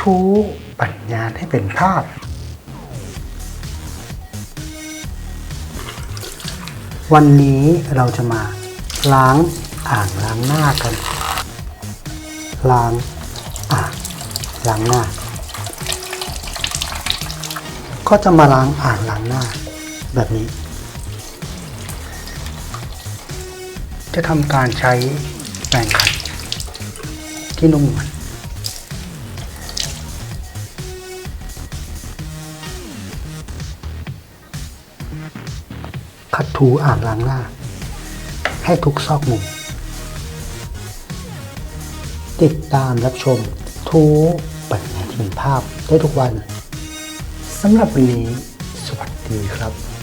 ทูปัญญาให้เป็นภาพ วันนี้เราจะมาล้างอ่างล้างหน้ากัน ล้างอ่างล้างหน้า ก็จะมาล้างอ่างล้างหน้า แบบนี้ จะทำการใช้แปรงขัดที่นุ่มนวล ขัดถูอ่างล้างหน้า ให้ทุกซอกมุม ติดตามรับชมทูปัญญาที่เป็นภาพได้ทุกวันสำหรับวันนี้สวัสดีครับ